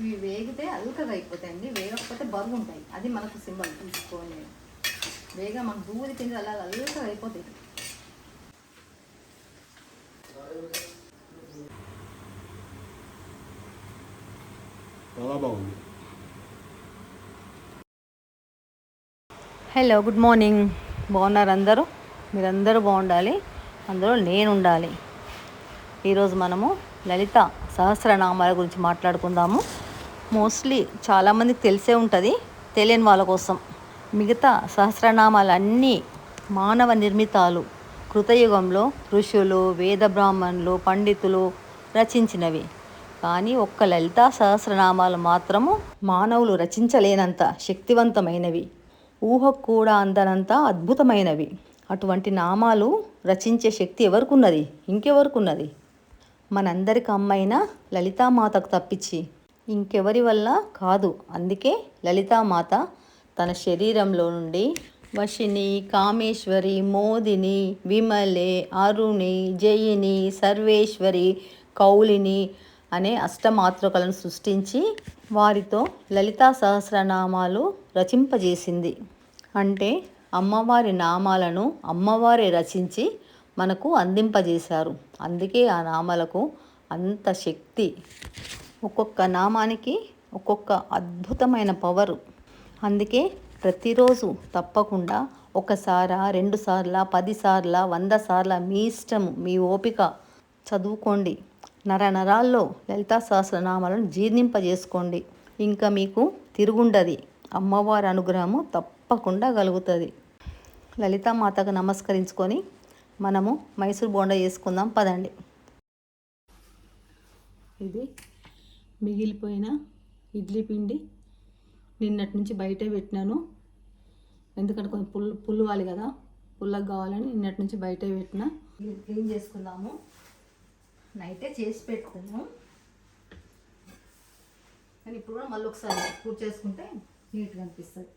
ఇవి వేగితే అల్కగా అయిపోతాయండి వేగకపోతే బరువు ఉంటాయి అది మనకు సింబల్. తీసుకోండి. వేగ మన దూది కింద అలా అల్కగా అయిపోతాయి చాలా బాగుంది. హలో గుడ్ మార్నింగ్ బాగున్నారు అందరూ? మీరందరూ బాగుండాలి. అందులో నేను ఉండాలి ఈరోజు మనము లలిత సహస్రనామాల గురించి మాట్లాడుకుందాము. మోస్ట్లీ చాలామందికి తెలిసే ఉంటుంది తెలియని వాళ్ళ కోసం. మిగతా సహస్రనామాలన్నీ మానవ నిర్మితాలు. కృతయుగంలో ఋషులు వేద బ్రాహ్మణులు పండితులు రచించినవి. కానీ ఒక్క లలితా సహస్రనామాలు మాత్రము మానవులు రచించలేనంత శక్తివంతమైనవి. ఊహకు కూడా అందనంత అద్భుతమైనవి. అటువంటి నామాలు రచించే శక్తి ఎవరికున్నది? ఇంకెవరికున్నది? మనందరికి అమ్మైన లలితామాతకు తప్పించి ఇంకెవరి వల్ల కాదు. అందుకే లలితామాత తన శరీరంలో నుండి వశిని కామేశ్వరి మోదిని విమలే అరుణి జయిని సర్వేశ్వరి కౌలిని అనే అష్టమాతృకలను సృష్టించి వారితో లలితా సహస్రనామాలు రచింపజేసింది. అంటే అమ్మవారి నామాలను అమ్మవారే రచించి మనకు అందింపజేశారు. అందుకే ఆ నామాలకు అంత శక్తి. ఒక్కొక్క నామానికి ఒక్కొక్క అద్భుతమైన పవరు. అందుకే ప్రతిరోజు తప్పకుండా ఒకసారా రెండు సార్ల పది సార్ల వంద సార్ల మీ ఇష్టము మీ ఓపిక చదువుకోండి. నర నరాల్లో లలితా సహస్రనామాలను జీర్ణింపజేసుకోండి. ఇంకా మీకు తిరుగుండది. అమ్మవారి అనుగ్రహము తప్పకుండా కలుగుతుంది. లలితామాతకు నమస్కరించుకొని మనము మైసూర్ బోండా చేసుకుందాం పదండి. ఇది మిగిలిపోయిన ఇడ్లీ పిండి నిన్నటి నుంచి బయటే పెట్టినాను. ఎందుకంటే కొంచెం పుల్ పుల్లవాలి కదా. పుల్లకు కావాలని నిన్నటి నుంచి బయటే పెట్టిన. క్లీన్ చేసుకుందాము. నైటే చేసి పెట్టుకున్నాము. కానీ ఇప్పుడు కూడా మళ్ళీ ఒకసారి పూర్తి చేసుకుంటే నీట్గా అనిపిస్తుంది.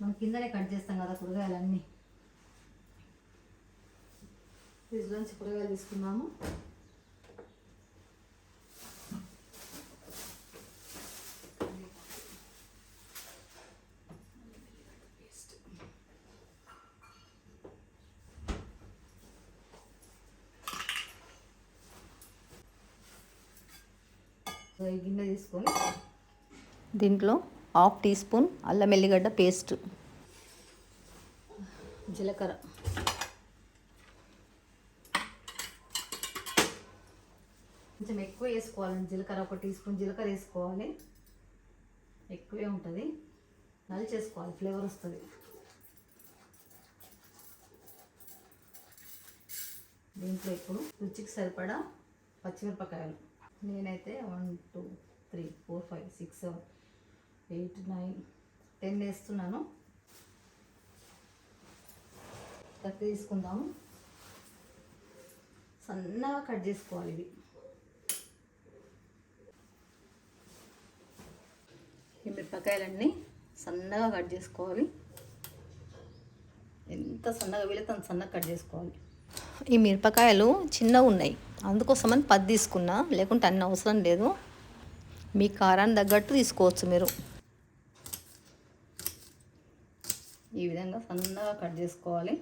మనం కిందనే కట్ చేస్తాం కదా కూరగాయలన్నీ. ఫ్రిడ్జ్లోంచి కూరగాయలు తీసుకున్నాము గిన్నె తీసుకొని దీంట్లో హాఫ్ టీ స్పూన్ అల్లం ఎల్లిగడ్డ పేస్ట్. జీలకర్ర. కొంచెం ఎక్కువ వేసుకోవాలండి జీలకర్ర ఒక టీ స్పూన్ జీలకర్ర వేసుకోవాలి. ఎక్కువే ఉంటుంది. నల్ చేసుకోవాలి ఫ్లేవర్ వస్తుంది. దీంట్లో ఇప్పుడు రుచికి సరిపడా పచ్చిమిరపకాయలు. Six seven eight nine ten వేస్తున్నాను. కట్ తీసుకుందాము సన్నగా కట్ చేసుకోవాలి ఇవి. ఈ మిరపకాయలన్నీ సన్నగా కట్ చేసుకోవాలి. ఎంత సన్నగా వీలైతే అంత సన్నగా కట్ చేసుకోవాలి. ఈ మిరపకాయలు చిన్నగా ఉన్నాయి. అందుకోసమని పది తీసుకున్నా లేకుంటే అన్ని అవసరం లేదు. మీ కారాన్ని తగ్గట్టు తీసుకోవచ్చు మీరు. ఈ విధంగా సన్నగా కట్ చేసుకోవాలి.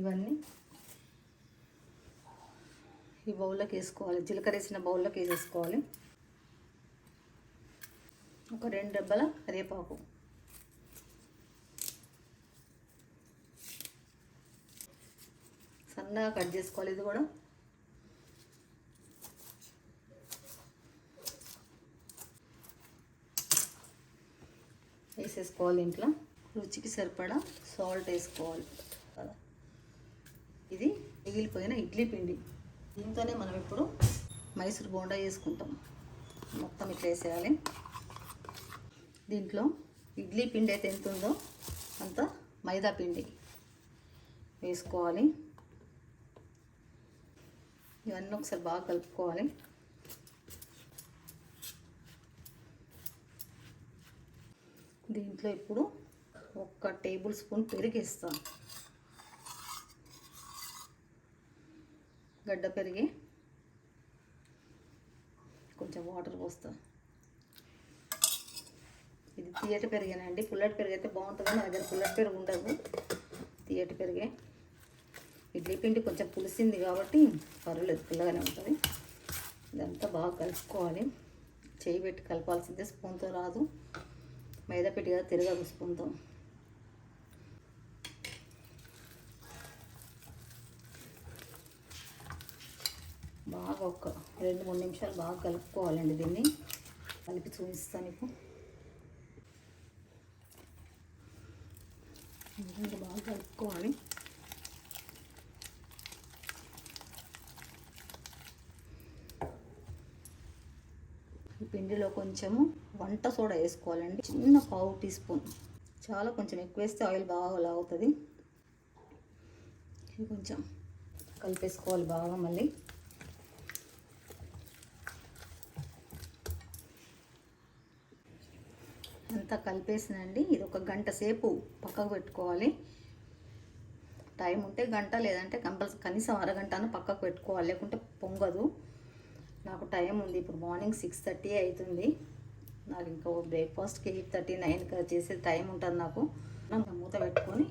ఇవన్నీ ఈ బౌల్లోకి వేసుకోవాలి. జీలకర్ర వేసిన బౌల్లోకి వేసేసుకోవాలి ఒక రెండు డబ్బల కరివేపాకు. సన్నగా కట్ చేసుకోవాలి. ఇది కూడా వేసేసుకోవాలి ఇంట్లో. రుచికి సరిపడా సాల్ట్ వేసుకోవాలి. కదా ఇది మిగిలిపోయిన ఇడ్లీ పిండి. దీంతోనే మనం ఇప్పుడు మైసూర్ బోండా వేసుకుంటాం. మొత్తం ఇట్లా వేసేయాలి. దీంట్లో ఇడ్లీ పిండి అయితే ఎంత ఉందో అంత మైదా పిండి వేసుకోవాలి. ఇవన్నీ ఒకసారి బాగా కలుపుకోవాలి. దీంట్లో ఇప్పుడు ఒక టేబుల్ స్పూన్ పెరిగేస్తాను గడ్డ పెరిగి కొంచెం వాటర్ పోస్తా. ఇది తీయటి పెరిగేనండి పుల్లటి పెరుగు అయితే బాగుంటుంది. నా దగ్గర పుల్లటి పెరుగు ఉండదు. తీయటి పెరిగే. ఇడ్లీ పిండి కొంచెం పులిసింది కాబట్టి పర్వాలేదు పుల్లగానే ఉంటుంది. ఇదంతా బాగా కలుపుకోవాలి. చేయి పెట్టి కలపాల్సిందే స్పూన్తో రాదు. మైదా పెట్టి బాగా ఒక రెండు మూడు నిమిషాలు బాగా కలుపుకోవాలండి దీన్ని. కలిపి చూపిస్తాను ఇప్పుడు ఇంకా బాగా కలుపుకోవాలి. ఇందులో కొంచెము వంట సోడా వేసుకోవాలండి. చిన్న పావు టీ స్పూన్. చాలా కొంచెం ఎక్కువ వేస్తే ఆయిల్ బాగా లాగుతుంది కొంచెం కలిపేసుకోవాలి బాగా మళ్ళీ. అంతా కలిపేసినండి. ఇది ఒక గంట సేపు పక్కకు పెట్టుకోవాలి. టైం ఉంటే గంట లేదంటే కంపల్సరీ కనీసం అరగంటను పక్కకు పెట్టుకోవాలి. లేకుంటే పొంగదు. నాకు టైం ఉంది. ఇప్పుడు మార్నింగ్ సిక్స్ థర్టీ అవుతుంది. నాకు ఇంకా బ్రేక్ఫాస్ట్కి ఎయిట్ థర్టీ నైన్కి చేసే టైం ఉంటుంది నాకు. మూత పెట్టుకొని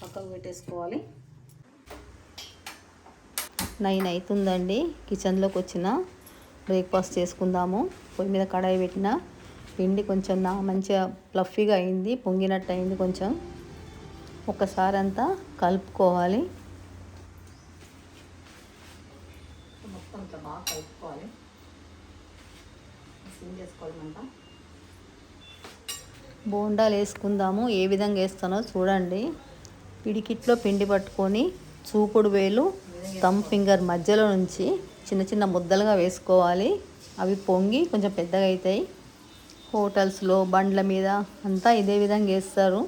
పక్కకు పెట్టేసుకోవాలి. నైన్ అవుతుందండి. కిచెన్లోకి వచ్చిన బ్రేక్ఫాస్ట్ చేసుకుందాము. పొయ్యి మీద కడాయి పెట్టిన పిండి కొంచెం నా మంచిగా ప్లఫీగా అయింది పొంగినట్టు అయింది కొంచెం. ఒకసారి అంతా కలుపుకోవాలి. మొత్తం బాగా కలుపుకోవాలి చేసుకోవాలన్నమాట బోండాలు వేసుకుందాము ఏ విధంగా వేస్తానో చూడండి. పిడికిట్లో పిండి పట్టుకొని చూపుడు వేలు థమ్ ఫింగర్ మధ్యలో నుంచి చిన్న చిన్న ముద్దలుగా వేసుకోవాలి. అవి పొంగి కొంచెం పెద్దగా అవుతాయి. హోటల్స్లో బండ్ల మీద అంతా ఇదే విధంగా వేస్తారు.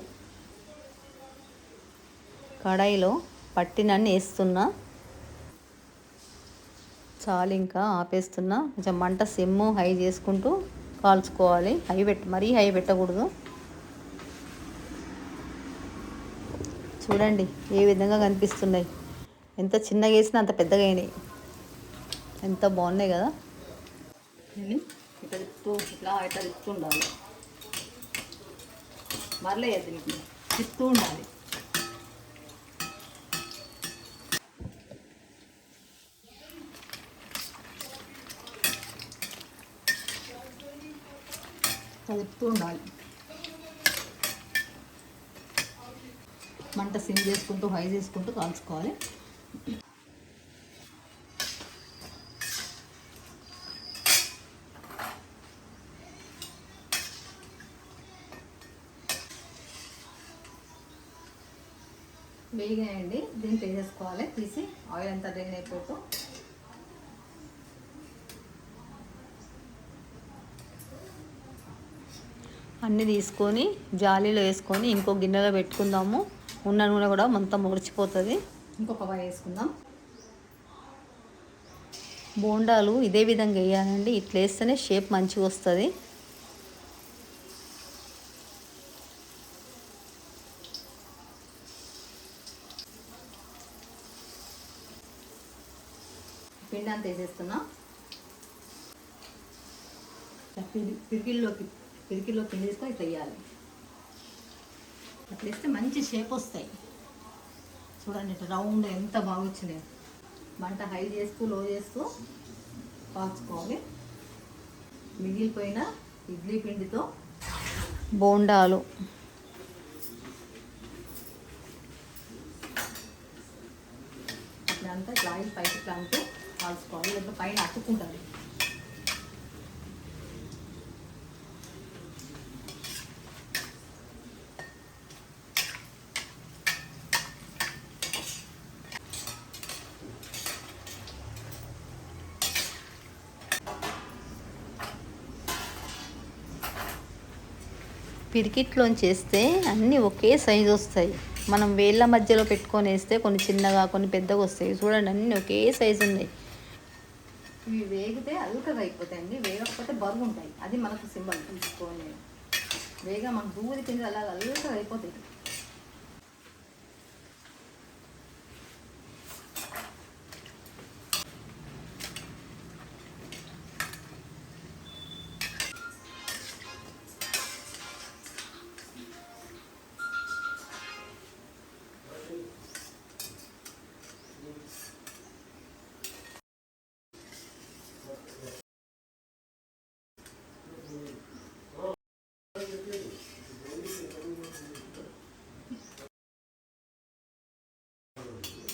కడాయిలో పట్టినన్ని వేస్తున్నా. చాలు ఇంకా ఆపేస్తున్నా. కొంచెం మంట సిమ్ము హై చేసుకుంటూ కాల్చుకోవాలి. హై పెట్ మరీ హై పెట్టకూడదు. చూడండి ఏ విధంగా కనిపిస్తున్నాయి. ఎంత చిన్నగా వేసినా అంత పెద్దగా అయినాయి. ఎంత బాగున్నాయి కదా. ఇట్లా తిప్పుతూ ఇట్లా ఇట్లా తిప్పుతూ ఉండాలి. తిప్పుతూ ఉండాలి. కలుపుతూ ఉండాలి మంట సిమ్ చేసుకుంటూ హై చేసుకుంటూ కాల్చుకోవాలి. వేగినాయండి దీన్ని వేసేసుకోవాలి తీసి ఆయిల్ అంతా డ్రైన్ అయిపోతూ అన్నీ తీసుకొని జాలీలో వేసుకొని ఇంకో గిన్నెలో పెట్టుకుందాము. ఉన్న నూనె కూడా మొత్తం ముడిచిపోతుంది. ఇంకొక వా వేసుకుందాం. బోండాలు ఇదే విధంగా వేయాలండి. ఇట్లా వేస్తేనే షేప్ మంచిగా వస్తుంది. పిండి అంత వేసేస్తున్నా. పిరి- పిరికిలో పిండి తీసుకొని ఇట్లా వేయాలి అట్లా వేస్తే మంచి షేప్ వస్తాయి. చూడండి ఇట్లా రౌండ్ ఎంత బాగా వచ్చినాయి మంట హై చేస్తూ లో చేస్తూ కాల్చుకోవాలి. మిగిలిపోయిన ఇడ్లీ పిండితో బోండాలు. అంతా ఇట్లా ఆయిల్ పైకి ఇట్లా అంటూ కాల్చుకోవాలి. లేకపోతే పైన అతుక్కుంటుంది పిరికిట్లోంచి వేస్తే అన్నీ ఒకే సైజు వస్తాయి. మనం వేళ్ళ మధ్యలో పెట్టుకొని వేస్తే కొన్ని చిన్నగా కొన్ని పెద్దగా వస్తాయి. చూడండి అన్నీ ఒకే సైజు ఉన్నాయి. ఇవి వేగితే అల్కగా అయిపోతాయండి వేగకపోతే బరువు ఉంటాయి. అది మనకు సింబల్. తీసుకోవాలి వేగ మన దూది కింద అలా అల్కగా అయిపోతాయి.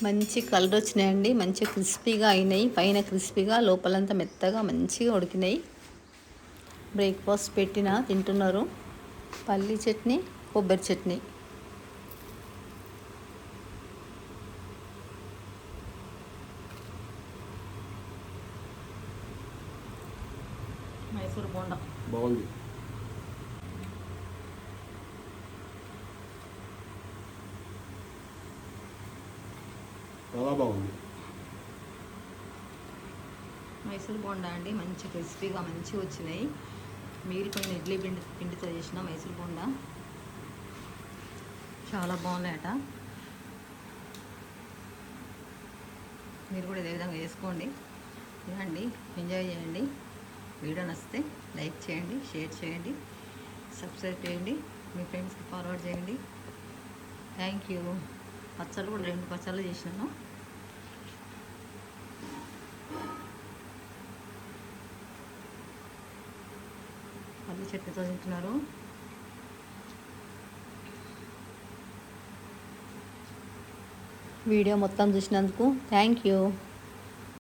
మంచి కలర్ వచ్చినాయండి. మంచి క్రిస్పీగా అయినాయి. పైన క్రిస్పీగా లోపలంతా మెత్తగా మంచిగా ఉడికినాయి. బ్రేక్ఫాస్ట్ పెట్టిన తింటున్నారు. పల్లి చట్నీ కొబ్బరి చట్నీ. మైసూర్ బోండా. బాగుంది. మైసూర్ బోండా అండి. మంచి క్రిస్పీగా మంచిగా వచ్చినాయి. మిగిలిపోయిన ఇడ్లీ పిండి పిండితో చేసిన మైసూర్ బోండా. చాలా బాగున్నాయట. మీరు కూడా ఇదే విధంగా చేసుకోండి తినండి ఎంజాయ్ చేయండి. వీడియో నచ్చితే లైక్ చేయండి షేర్ చేయండి సబ్స్క్రైబ్ చేయండి మీ ఫ్రెండ్స్కి ఫార్వర్డ్ చేయండి. Thank you. పచ్చళ్ళు కూడా రెండు పచ్చళ్ళు చేసినాను. పల్లి చెట్టుతో తింటున్నారు వీడియో మొత్తం చూసినందుకు థ్యాంక్ యూ.